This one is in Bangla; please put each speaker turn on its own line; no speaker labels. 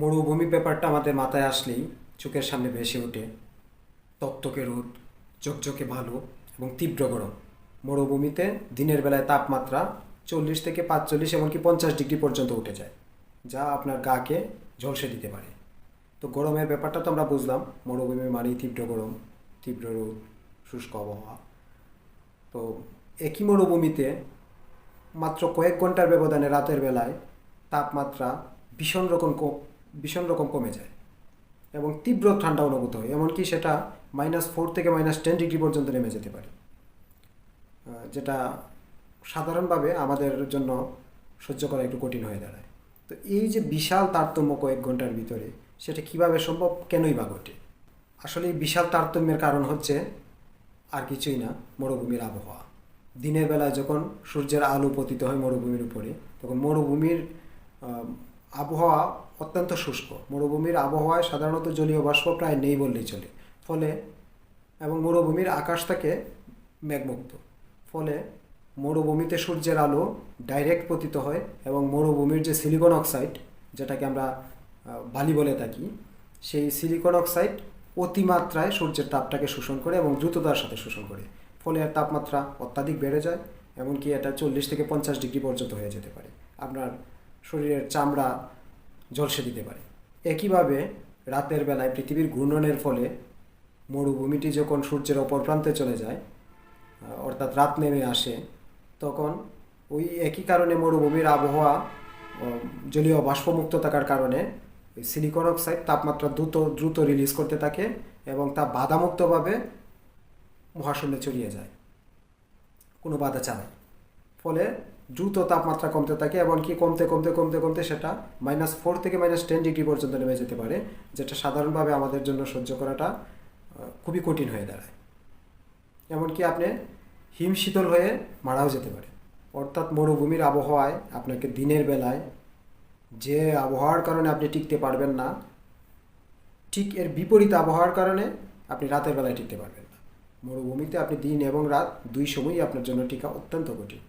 মরুভূমি ব্যাপারটা আমাদের মাথায় আসলেই চোখের সামনে ভেসে ওঠে। তক্তকে রোদ ঝকঝকে ভালো এবং তীব্র গরম। মরুভূমিতে দিনের বেলায় তাপমাত্রা চল্লিশ থেকে পাঁচচল্লিশ এমনকি পঞ্চাশ ডিগ্রি পর্যন্ত উঠে যায়, যা আপনার গাকে ঝলসে দিতে পারে। তো গরমের ব্যাপারটা তো আমরা বুঝলাম মরুভূমি মানেই তীব্র গরম, তীব্র রোদ, শুষ্ক আবহাওয়া। তো একই মরুভূমিতে মাত্র কয়েক ঘণ্টার ব্যবধানে রাতের বেলায় তাপমাত্রা ভীষণ রকম ভীষণ রকম কমে যায় এবং তীব্র ঠান্ডা অনুভূত হয়, এমনকি সেটা মাইনাস ফোর থেকে মাইনাস টেন ডিগ্রি পর্যন্ত নেমে যেতে পারে। যেটা সাধারণভাবে আমাদের জন্য সহ্য করা একটু কঠিন হয়ে দাঁড়ায়। তো এই যে বিশাল তারতম্য কয়েক ঘণ্টার ভিতরে, সেটা কীভাবে সম্ভব, কেনই বা ঘটে? আসলে বিশাল তারতম্যের কারণ হচ্ছে আর কিছুই না, মরুভূমির আবহাওয়া। দিনের বেলায় যখন সূর্যের আলো পতিত হয় মরুভূমির উপরে, তখন মরুভূমির আবহাওয়া অত্যন্ত শুষ্ক। মরুভূমির আবহাওয়ায় সাধারণত জলীয় বাষ্প প্রায় নেই বললেই চলে। ফলে এবং মরুভূমির আকাশ থাকে মেঘমুক্ত। ফলে মরুভূমিতে সূর্যের আলো ডাইরেক্ট পতিত হয় এবং মরুভূমির যে সিলিকন অক্সাইড যেটাকে আমরা বালি বলে থাকি, সেই সিলিকন অক্সাইড অতিমাত্রায় সূর্যের তাপটাকে শোষণ করে এবং দ্রুততার সাথে শোষণ করে। ফলে এর তাপমাত্রা অত্যাধিক বেড়ে যায়, এমনকি এটা চল্লিশ থেকে পঞ্চাশ ডিগ্রি পর্যন্ত হয়ে যেতে পারে। আপনার শরীরের চামড়া ঝলসে দিতে পারে। একইভাবে রাতের বেলায় পৃথিবীর ঘূর্ণনের ফলে মরুভূমিটি যখন সূর্যের অপর প্রান্তে চলে যায় অর্থাৎ রাত নেমে আসে, তখন ওই একই কারণে মরুভূমির আবহাওয়া জলীয় বাষ্পমুক্ত থাকার কারণে সিলিকন অক্সাইড তাপমাত্রা দ্রুত দ্রুত রিলিজ করতে থাকে এবং তা বাধামুক্তভাবে মহাশূন্যে ছড়িয়ে যায়। কোনো বাধা ছাড়াই ফলে দ্রুত তাপমাত্রা কমতে থাকে এমনকি কমতে কমতে কমতে কমতে সেটা মাইনাস ফোর থেকে মাইনাস টেন ডিগ্রি পর্যন্ত নেমে যেতে পারে, যেটা সাধারণভাবে আমাদের জন্য সহ্য করাটা খুবই কঠিন হয়ে দাঁড়ায়। এমনকি আপনি হিম শীতল হয়ে মারাও যেতে পারে। অর্থাৎ মরুভূমির আবহাওয়ায় আপনাকে দিনের বেলায় যে আবহাওয়ার কারণে আপনি টিকতে পারবেন না, ঠিক এর বিপরীত আবহাওয়ার কারণে আপনি রাতের বেলায় টিকতে পারবেন না। মরুভূমিতে আপনি দিন এবং রাত দুই সময়ই আপনার জন্য টিকা অত্যন্ত কঠিন।